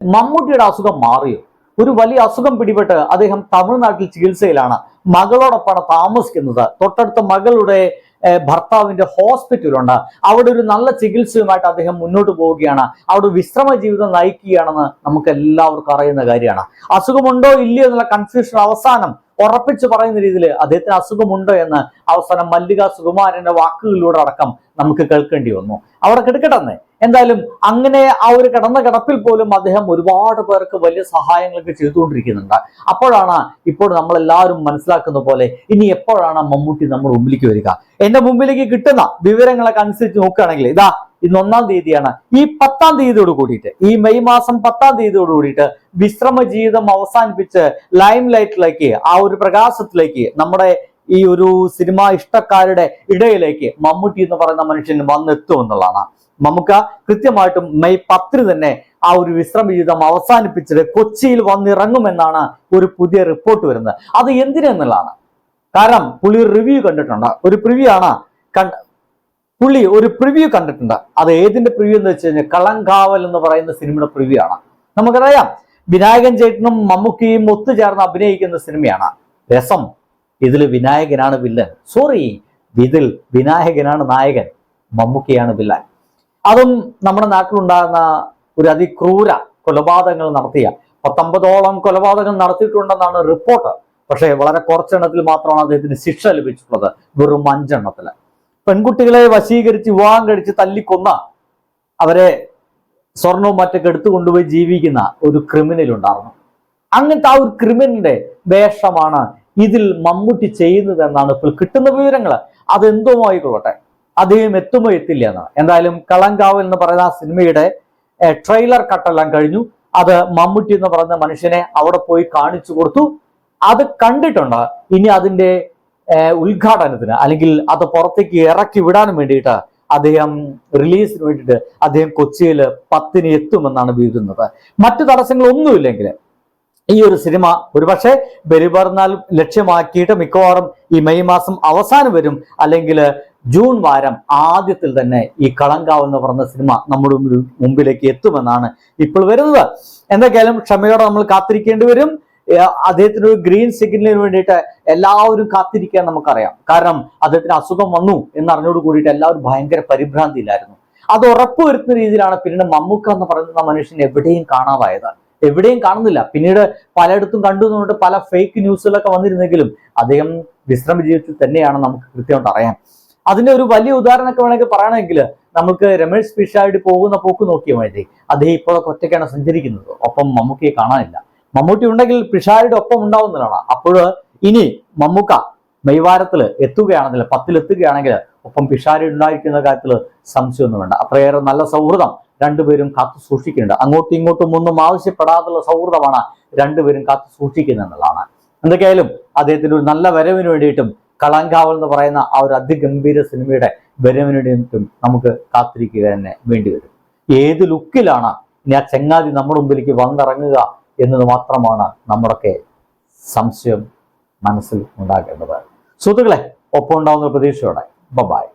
മമ്മൂട്ടിയുടെ അസുഖം മാറിയോ? ഒരു വലിയ അസുഖം പിടിപെട്ട് അദ്ദേഹം തമിഴ്നാട്ടിൽ ചികിത്സയിലാണ് മകളോടൊപ്പമാണ് താമസിക്കുന്നത്. തൊട്ടടുത്ത മകളുടെ ഭർത്താവിന്റെ ഹോസ്പിറ്റലുണ്ട്. അവിടെ ഒരു നല്ല ചികിത്സയുമായിട്ട് അദ്ദേഹം മുന്നോട്ട് പോവുകയാണ്. അവിടെ വിശ്രമ ജീവിതം നയിക്കുകയാണെന്ന് നമുക്ക് എല്ലാവർക്കും അറിയുന്ന കാര്യമാണ്. അസുഖമുണ്ടോ ഇല്ലയോ എന്നുള്ള കൺഫ്യൂഷൻ അവസാനം ഉറപ്പിച്ച് പറയുന്ന രീതിയിൽ അദ്ദേഹത്തിന് അസുഖമുണ്ടോ എന്ന് അവസാനം മല്ലിക സുകുമാരന്റെ വാക്കുകളിലൂടെ അടക്കം നമുക്ക് കേൾക്കേണ്ടി വന്നു. അവിടെ കിടക്കട്ടെന്നേ. എന്തായാലും അങ്ങനെ ആ ഒരു കിടന്ന കിടപ്പിൽ പോലും അദ്ദേഹം ഒരുപാട് പേർക്ക് വലിയ സഹായങ്ങളൊക്കെ ചെയ്തുകൊണ്ടിരിക്കുന്നുണ്ട്. അപ്പോഴാണ് ഇപ്പോൾ നമ്മളെല്ലാവരും മനസ്സിലാക്കുന്ന പോലെ ഇനി എപ്പോഴാണ് മമ്മൂട്ടി നമ്മുടെ മുമ്പിലേക്ക് വരിക? എന്റെ മുമ്പിലേക്ക് കിട്ടുന്ന വിവരങ്ങളൊക്കെ അനുസരിച്ച് നോക്കുകയാണെങ്കിൽ ഇതാ ഇന്ന് ഒന്നാം തീയതിയാണ്. ഈ പത്താം തീയതിയോട് കൂടിയിട്ട് ഈ മെയ് മാസം പത്താം തീയതിയോട് കൂടിയിട്ട് വിശ്രമ ജീവിതം അവസാനിപ്പിച്ച് ലൈം ലൈറ്റിലേക്ക് ആ ഒരു പ്രകാശത്തിലേക്ക് നമ്മുടെ ഈ ഒരു സിനിമ ഇഷ്ടക്കാരുടെ ഇടയിലേക്ക് മമ്മൂട്ടി എന്ന് പറയുന്ന മനുഷ്യൻ വന്നെത്തും എന്നുള്ളതാണ്. നമുക്ക് കൃത്യമായിട്ടും മെയ് പത്തിന് തന്നെ ആ ഒരു വിശ്രമ ജീവിതം അവസാനിപ്പിച്ചിട്ട് കൊച്ചിയിൽ വന്നിറങ്ങുമെന്നാണ് ഒരു പുതിയ റിപ്പോർട്ട് വരുന്നത്. അത് എന്തിനെന്നുള്ളതാണ്. കാരണം പുള്ളി റിവ്യൂ കണ്ടിട്ടുണ്ട്. ഒരു പ്രിവ്യൂ ആണ് പുള്ളി ഒരു പ്രിവ്യൂ കണ്ടിട്ടുണ്ട്. അത് ഏതിന്റെ പ്രിവ്യൂ എന്ന് വെച്ച് കഴിഞ്ഞാൽ കളങ്കാവൽ എന്ന് പറയുന്ന സിനിമയുടെ പ്രിവ്യൂ ആണ്. നമുക്കറിയാം. വിനായകൻ ചേട്ടനും മമ്മൂക്കിയും ഒത്തുചേർന്ന് അഭിനയിക്കുന്ന സിനിമയാണ്. രസം. ഇതിൽ വിനായകനാണ് വില്ലൻ. സോറി ഇതിൽ വിനായകനാണ് നായകൻ. മമ്മൂക്കിയാണ് വില്ലൻ. അതും നമ്മുടെ നാട്ടിലുണ്ടാകുന്ന ഒരു അതിക്രൂര കൊലപാതകങ്ങൾ നടത്തിയ പത്തൊമ്പതോളം കൊലപാതകം നടത്തിയിട്ടുണ്ടെന്നാണ് റിപ്പോർട്ട് പക്ഷേ വളരെ കുറച്ചെണ്ണത്തിൽ മാത്രമാണ് അദ്ദേഹത്തിന് ശിക്ഷ ലഭിച്ചിട്ടുള്ളത് വെറും അഞ്ചെണ്ണത്തിൽ പെൺകുട്ടികളെ വശീകരിച്ച് വിവാഹം കഴിച്ച് തല്ലിക്കൊന്ന അവരെ സ്വർണവും മറ്റൊക്കെ എടുത്തു കൊണ്ടുപോയി ജീവിക്കുന്ന ഒരു ക്രിമിനൽ ഉണ്ടായിരുന്നു. അങ്ങനത്തെ ആ ഒരു ക്രിമിനലിന്റെ വേഷമാണ് ഇതിൽ മമ്മൂട്ടി ചെയ്യുന്നത് എന്നാണ് ഇപ്പോൾ കിട്ടുന്ന വിവരങ്ങൾ അതെന്തോ ആയിക്കൊള്ളട്ടെ. അദ്ദേഹം എത്തുമോ എത്തില്ല എന്നാണ്. എന്തായാലും കളങ്കാവ് എന്ന് പറയുന്ന ആ സിനിമയുടെ ട്രെയിലർ കട്ടെല്ലാം കഴിഞ്ഞു. അത് മമ്മൂട്ടി എന്ന് പറയുന്ന മനുഷ്യനെ അവിടെ പോയി കാണിച്ചു കൊടുത്തു. അത് കണ്ടിട്ടുണ്ട്. ഇനി അതിന്റെ ഉദ്ഘാടനത്തിന് അല്ലെങ്കിൽ അത് പുറത്തേക്ക് ഇറക്കി വിടാനും വേണ്ടിയിട്ട് അദ്ദേഹം റിലീസിന് വേണ്ടിയിട്ട് അദ്ദേഹം കൊച്ചിയിൽ പത്തിന് എത്തുമെന്നാണ് വീഴുന്നത്. മറ്റു തടസ്സങ്ങളൊന്നുമില്ലെങ്കിൽ ഈ ഒരു സിനിമ ഒരുപക്ഷെ ബലിപെരുന്നാൾ ലക്ഷ്യമാക്കിയിട്ട് മിക്കവാറും ഈ മെയ് മാസം അവസാനം വരും. അല്ലെങ്കിൽ ജൂൺ വാരം ആദ്യത്തിൽ തന്നെ ഈ കളങ്കാവ് എന്ന് പറഞ്ഞ സിനിമ നമ്മുടെ മുമ്പിലേക്ക് എത്തുമെന്നാണ് ഇപ്പോൾ വരുന്നത്. എന്തൊക്കെയായാലും ക്ഷമയോടെ നമ്മൾ കാത്തിരിക്കേണ്ടി വരും. അദ്ദേഹത്തിന് ഒരു ഗ്രീൻ സിഗ്നലിന് വേണ്ടിയിട്ട് എല്ലാവരും കാത്തിരിക്കാൻ നമുക്കറിയാം. കാരണം അദ്ദേഹത്തിന് അസുഖം വന്നു എന്നറിഞ്ഞോട് കൂടിയിട്ട് എല്ലാവരും ഭയങ്കര പരിഭ്രാന്തിയിലായിരുന്നു. അത് ഉറപ്പുവരുത്തുന്ന രീതിയിലാണ് പിന്നീട് മമ്മൂക്ക എന്ന് പറയുന്ന മനുഷ്യൻ എവിടെയും കാണാതായത്. എവിടെയും കാണുന്നില്ല. പിന്നീട് പലയിടത്തും കണ്ടു എന്നുകൊണ്ട് പല ഫേക്ക് ന്യൂസുകളൊക്കെ വന്നിരുന്നെങ്കിലും അദ്ദേഹം വിശ്രമ ജീവിതത്തിൽ തന്നെയാണ് നമുക്ക് കൃത്യമായിട്ട് അറിയാം. അതിന്റെ ഒരു വലിയ ഉദാഹരണമൊക്കെ വേണമെങ്കിൽ പറയണമെങ്കിൽ നമുക്ക് രമേഷ് പിഷായിട്ട് പോകുന്ന പോക്ക് നോക്കിയ മതി അദ്ദേഹം ഇപ്പോഴൊക്കെ ഒറ്റയ്ക്കാണ് സഞ്ചരിക്കുന്നത്. ഒപ്പം മമ്മൂക്കയെ കാണാനില്ല. മമ്മൂട്ടി ഉണ്ടെങ്കിൽ പിഷാരുടെ ഒപ്പം ഉണ്ടാവുന്നതാണ്. അപ്പോൾ ഇനി മമ്മൂക്ക മെയ്വാരത്തിൽ എത്തുകയാണെങ്കിൽ പത്തിലെത്തുകയാണെങ്കിൽ ഒപ്പം പിഷാരി ഉണ്ടായിരിക്കുന്ന കാര്യത്തിൽ സംശയമൊന്നും വേണ്ട. അത്രയേറെ നല്ല സൗഹൃദം രണ്ടുപേരും കാത്തു സൂക്ഷിക്കുന്നുണ്ട്. അങ്ങോട്ടും ഇങ്ങോട്ടും ഒന്നും ആവശ്യപ്പെടാതുള്ള സൗഹൃദമാണ് രണ്ടുപേരും കാത്തു സൂക്ഷിക്കുന്നത് എന്നുള്ളതാണ്. എന്തൊക്കെയായാലും അദ്ദേഹത്തിന്റെ ഒരു നല്ല വരവിന് വേണ്ടിയിട്ടും കളങ്കാവൽ എന്ന് പറയുന്ന ആ ഒരു അതിഗംഭീര സിനിമയുടെ വരവിന് വേണ്ടിയിട്ടും നമുക്ക് കാത്തിരിക്കുക തന്നെ വേണ്ടി വരും. ഏത് ലുക്കിലാണ് ഇനി ആ ചങ്ങാതി നമ്മുടെ മുമ്പിലേക്ക് വന്നിറങ്ങുക എന്നത് മാത്രമാണ് നമ്മുടെയൊക്കെ സംശയം മനസ്സിൽ ഉണ്ടാകേണ്ടത്. സുഹൃത്തുക്കളെ ഒപ്പം ഉണ്ടാവുന്ന പ്രതീക്ഷയോടെ. ബബായ്